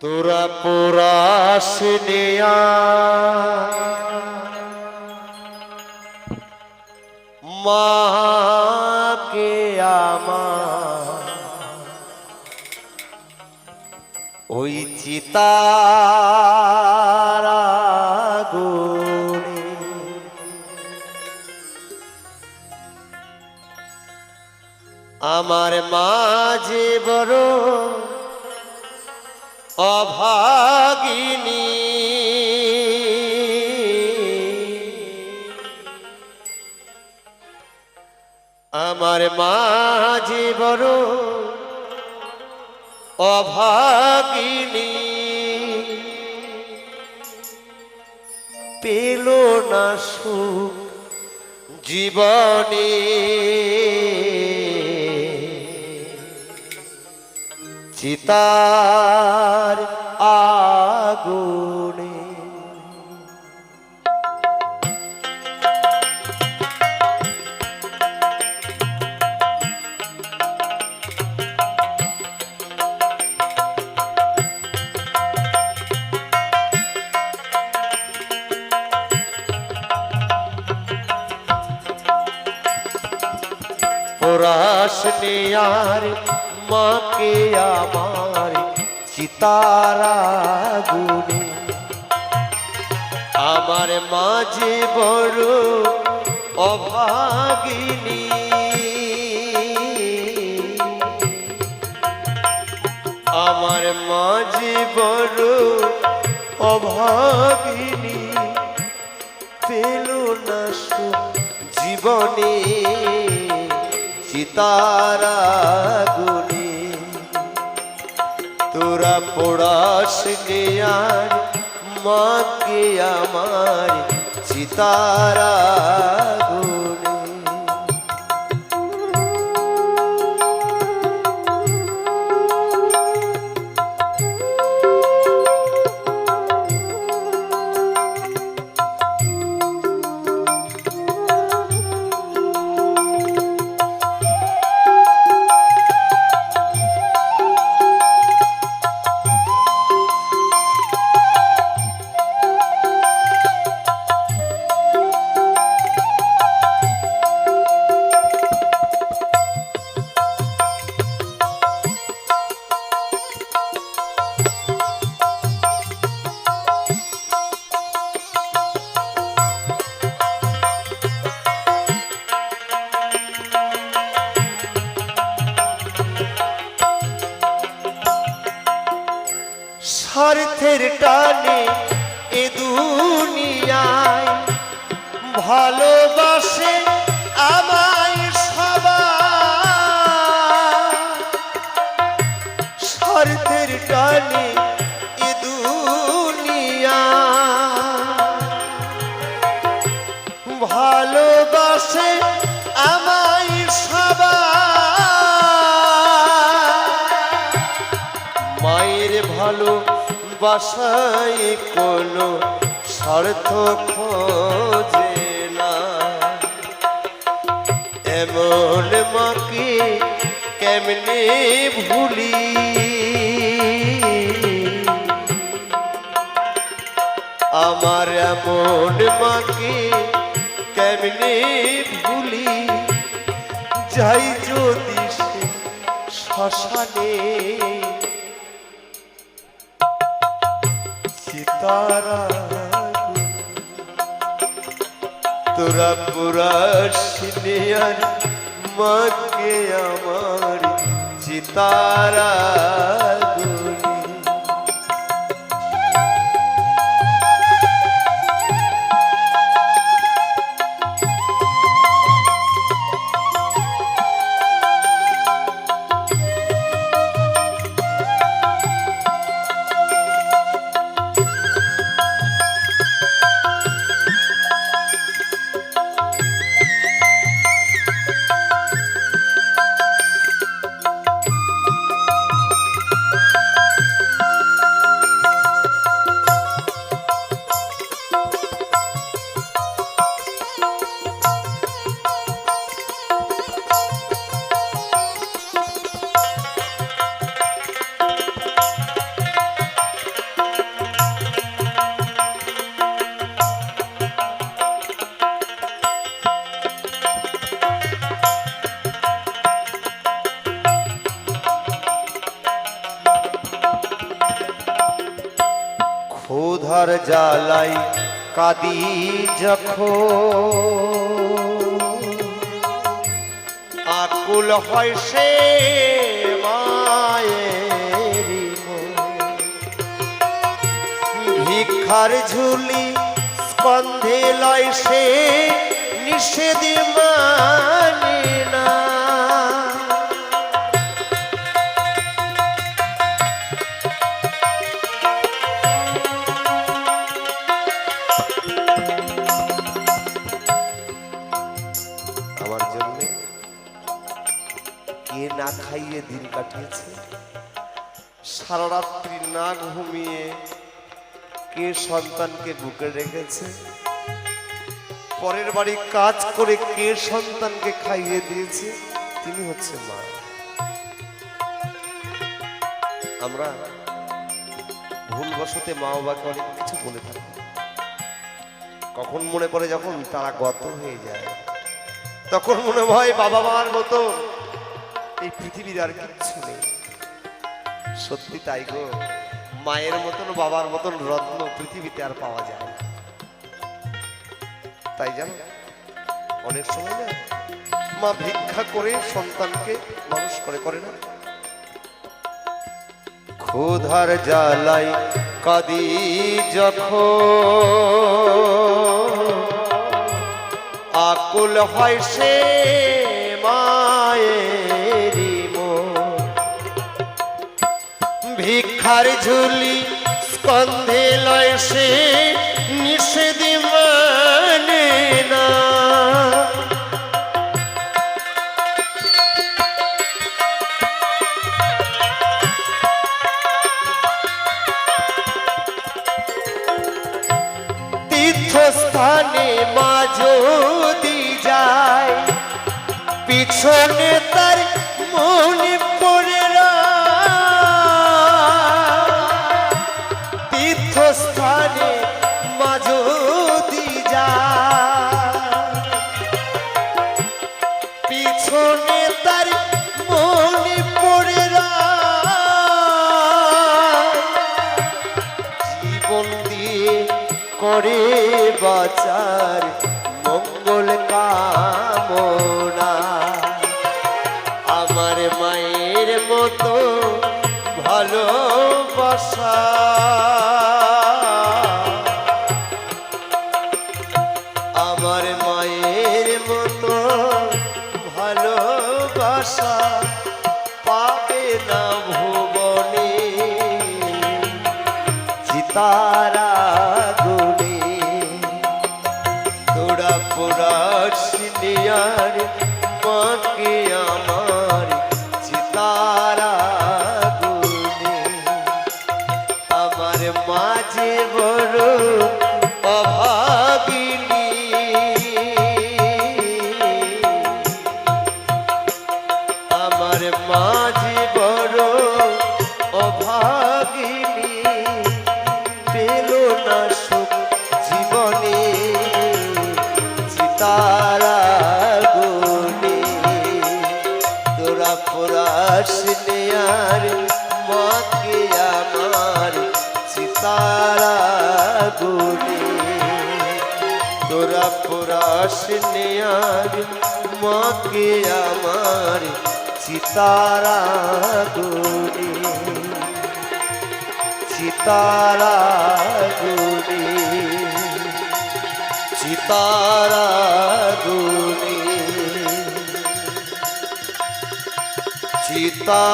তোরা পোরাস মাকে ওই চিতারা আমার মাঝে বড় অভাগিনী। আমার মাঝে বড় অভাগিনী পেল না সুখ জীবনে। চিতার আগুনে পরাশ নেয়ার মাকে আমার চিতারা গুনে আমার মাঝে বড় অভাগিনী। আমার মাঝে বড় অভাগিনী। পেল না জীবনে। চিতারা গুনে তোরা পড়াস আর? মাকে আমার চিতারা স্বার্থের টানে এ দুনিয়ায়। ভালোবাসে আমায় সবাই। স্বার্থের টানে বাসায় কোনো স্বার্থ খোঁজে না। এমন মাকে কেমনে ভুলি? আমার এমন মাকে কেমনে ভুলি? যাই যদি শ্মশানে সিতারা তোরা পুরা সিনিয়র মাকে আমার চিতারা। ক্ষুধার জ্বালাই কাদি যখন। আকুল হয় সে ভিক্ষার ঝুলি স্কন্ধে লয় সে নিষেধ মানে না। সারা রাত্রি না ঘুমিয়ে কে সন্তানকে বুকে রেখেছে? পরের বাড়ি কাজ করে কে সন্তানকে খাইয়ে দিয়েছে? তিনি হচ্ছে মা। আমরা ভুলবশতে মা বাবাকে অনেক কিছু বলে থাকি। কখন মনে পড়ে যখন তারা গত হয়ে যায়। তখন মনে হয় বাবা মার মতো এই পৃথিবীর আর কিচ্ছু নেই। সত্যি তাই গো। মায়ের মতন, বাবার মতন রত্ন পৃথিবীতে আর পাওয়া যায় তাই জানো, অনেক সময় না মা ভিক্ষা করে সন্তানকে মানুষ করে করে না। ক্ষুধার জ্বালাই কাদি যখন। আকুল হয় সে ভিক্ষার ঝুলি স্কন্ধে লয় সে নিষেধ মানে না। তীর্থস্থানে মা যদি যায় পিছনে তীর্থস্থানে মা যা পিছনে তার মনে পড়ে জীবন দিয়ে করে বাঁচার ভালোবাসা তোরা পরাস নেয়ার মাকে আমার চিতারা গুনে চিতারা গুনে চিতারা গুনে চিতা